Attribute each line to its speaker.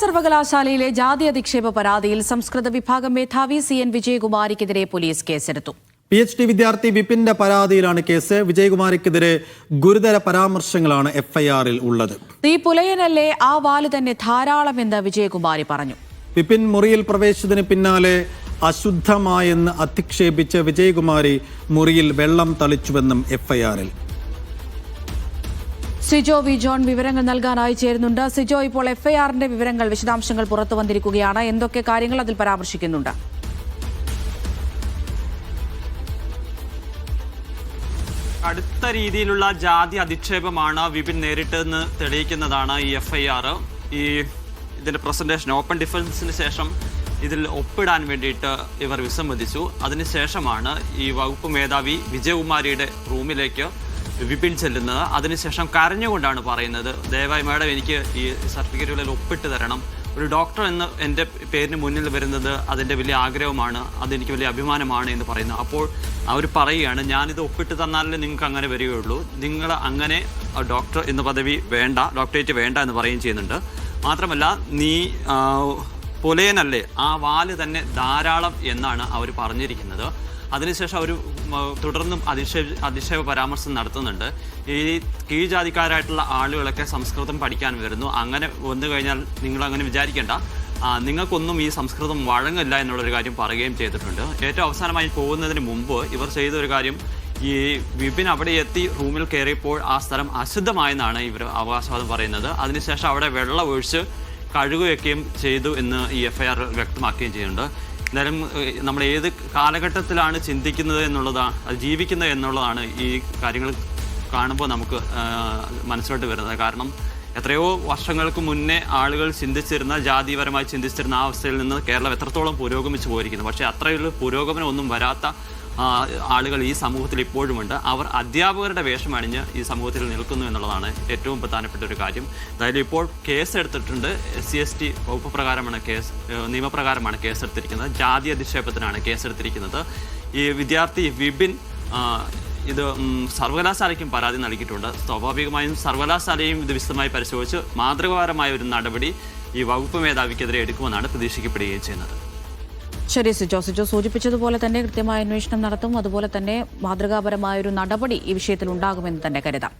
Speaker 1: സർവകലാശാലയിലെ ജാതി അധിക്ഷേപ പരാതിയിൽ സംസ്കൃത വിഭാഗം മേധാവി സി എൻ വിജയകുമാരിക്കെതിരെ പോലീസ് കേസെടുത്തു.
Speaker 2: പി എച്ച് ഡി വിദ്യാർത്ഥി വിപിന്റെ പരാതിയിലാണ് കേസ്. വിജയകുമാരിക്കെതിരെ ഗുരുതര പരാമർശങ്ങളാണ് എഫ്ഐആറിൽ ഉള്ളത്.
Speaker 1: നീ പുലയനല്ലേ ആ വാൽ തന്നെ ധാരാളമെന്ന് വിജയകുമാരി പറഞ്ഞു.
Speaker 2: വിപിൻ മുറിയിൽ പ്രവേശിച്ചതിന് പിന്നാലെ അശുദ്ധമായെന്ന് അധിക്ഷേപിച്ച് വിജയകുമാരി മുറിയിൽ വെള്ളം തളിച്ചുവെന്നും എഫ്ഐആറിൽ
Speaker 1: സിജോ വി ജോൺ വിവരങ്ങൾ നൽകാനായി ചേരുന്നുണ്ട്. സിജോ ഇപ്പോൾ എഫ്ഐആറിന്റെ വിവരങ്ങൾ വിശദാംശങ്ങൾ പുറത്തു വന്നിരിക്കുകയാണ്. എന്തൊക്കെ കാര്യങ്ങൾ അതിൽ പരാമർശിക്കുന്നുണ്ട്?
Speaker 3: അടുത്ത രീതിയിലുള്ള ജാതി അധിക്ഷേപമാണ് വിപിൻ നേരിട്ടെന്ന് തെളിയിക്കുന്നതാണ് ഈ എഫ്ഐആർ ഈ ഇതിന്റെ പ്രസന്റേഷൻ ഓപ്പൺ ഡിഫൻസിന് ശേഷം ഇതിൽ ഒപ്പിടാൻ വേണ്ടിയിട്ട് ഇവർ വിസമ്മതിച്ചു. അതിനുശേഷമാണ് ഈ വകുപ്പ് മേധാവി വിജയകുമാരിയുടെ റൂമിലേക്ക് വിപിൻ ചെല്ലുന്നത്. അതിനുശേഷം കരഞ്ഞുകൊണ്ടാണ് പറയുന്നത് ദയവായി മാഡം എനിക്ക് ഈ സർട്ടിഫിക്കറ്റുകളിൽ ഒപ്പിട്ട് തരണം. ഒരു ഡോക്ടർ എന്ന് എന്റെ പേരിന് മുന്നിൽ വരുന്നത് അതിന്റെ വലിയ ആഗ്രഹമാണ് അതെനിക്ക് വലിയ അഭിമാനമാണ് എന്ന് പറയുന്നു. അപ്പോൾ അവർ പറയുകയാണ് ഞാനിത് ഒപ്പിട്ട് തന്നാലേ നിങ്ങൾക്ക് അങ്ങനെ വരികയുള്ളൂ. നിങ്ങൾ അങ്ങനെ ഡോക്ടർ എന്ന പദവി വേണ്ട ഡോക്ടറേറ്റ് വേണ്ട എന്ന് പറയുകയും ചെയ്യുന്നുണ്ട്. മാത്രമല്ല നീ പുലയനല്ലേ? ആ വാൽ തന്നെ ധാരാളം എന്നാണ് അവർ പറഞ്ഞിരിക്കുന്നത്. അതിനുശേഷം അവർ തുടർന്നും അതിശയ അധിക്ഷേപ പരാമർശം നടത്തുന്നുണ്ട്. ഈ കീഴ്ജാതിക്കാരായിട്ടുള്ള ആളുകളൊക്കെ സംസ്കൃതം പഠിക്കാൻ വരുന്നു. അങ്ങനെ വന്നു കഴിഞ്ഞാൽ നിങ്ങൾ അങ്ങനെ വിചാരിക്കേണ്ട നിങ്ങൾക്കൊന്നും ഈ സംസ്കൃതം വഴങ്ങില്ല എന്നുള്ളൊരു കാര്യം പറയുകയും ചെയ്തിട്ടുണ്ട്. ഏറ്റവും അവസാനമായി പോകുന്നതിന് മുമ്പ് ഇവർ ചെയ്തൊരു കാര്യം ഈ വിപിൻ അവിടെ എത്തി റൂമിൽ കയറിയപ്പോൾ ആ സ്ഥലം അശുദ്ധമായെന്നാണ് ഇവർ അവകാശവാദം പറയുന്നത്. അതിനുശേഷം അവിടെ വെള്ളം ഒഴിച്ച് കഴുകുകയൊക്കെയും ചെയ്തു എന്ന് ഈ എഫ് ഐ ആർ വ്യക്തമാക്കുകയും ചെയ്യുന്നുണ്ട്. നേരം നമ്മൾ ഏത് കാലഘട്ടത്തിലാണ് ചിന്തിക്കുന്നത് എന്നുള്ളതാണ് അത് ജീവിക്കുന്നത് എന്നുള്ളതാണ് ഈ കാര്യങ്ങൾ കാണുമ്പോൾ നമുക്ക് മനസ്സിലോട്ട് വരുന്നത്. കാരണം എത്രയോ വർഷങ്ങൾക്ക് മുന്നേ ആളുകൾ ചിന്തിച്ചിരുന്ന ജാതിപരമായി ചിന്തിച്ചിരുന്ന ആ അവസ്ഥയിൽ നിന്ന് കേരളം എത്രത്തോളം പുരോഗമിച്ചു പോയിരിക്കുന്നു. പക്ഷേ അത്രയുള്ള പുരോഗമനം ഒന്നും വരാത്ത ആളുകൾ ഈ സമൂഹത്തിൽ ഇപ്പോഴുമുണ്ട് അവർ അധ്യാപകരുടെ വേഷം അണിഞ്ഞ് ഈ സമൂഹത്തിൽ നിൽക്കുന്നു എന്നുള്ളതാണ് ഏറ്റവും പ്രധാനപ്പെട്ട ഒരു കാര്യം. അതായത് ഇപ്പോൾ കേസ് എടുത്തിട്ടുണ്ട് എസ് സി എസ് ടി വകുപ്പ് പ്രകാരമാണ് കേസ് നിയമപ്രകാരമാണ് കേസ് എടുത്തിരിക്കുന്നത് ജാതി അധിക്ഷേപത്തിനാണ് കേസ് എടുത്തിരിക്കുന്നത് ഈ വിദ്യാർത്ഥി വിപിൻ ഇത് സർവകലാശാലയ്ക്കും പരാതി നൽകിയിട്ടുണ്ട്. സ്വാഭാവികമായും സർവകലാശാലയും ഇത് വിശദമായി പരിശോധിച്ച് മാതൃകാപരമായ ഒരു നടപടി ഈ വകുപ്പ് മേധാവിക്കെതിരെ എടുക്കുമെന്നാണ് പ്രതീക്ഷിക്കപ്പെടുകയും ചെയ്യുന്നത്.
Speaker 1: ശരി സിജോ. സിജോ സൂചിപ്പിച്ചതുപോലെ തന്നെ കൃത്യമായ അന്വേഷണം നടത്തും. അതുപോലെ തന്നെ മാതൃകാപരമായ ഒരു നടപടി ഈ വിഷയത്തിൽ ഉണ്ടാകുമെന്ന് തന്നെ കരുതാം.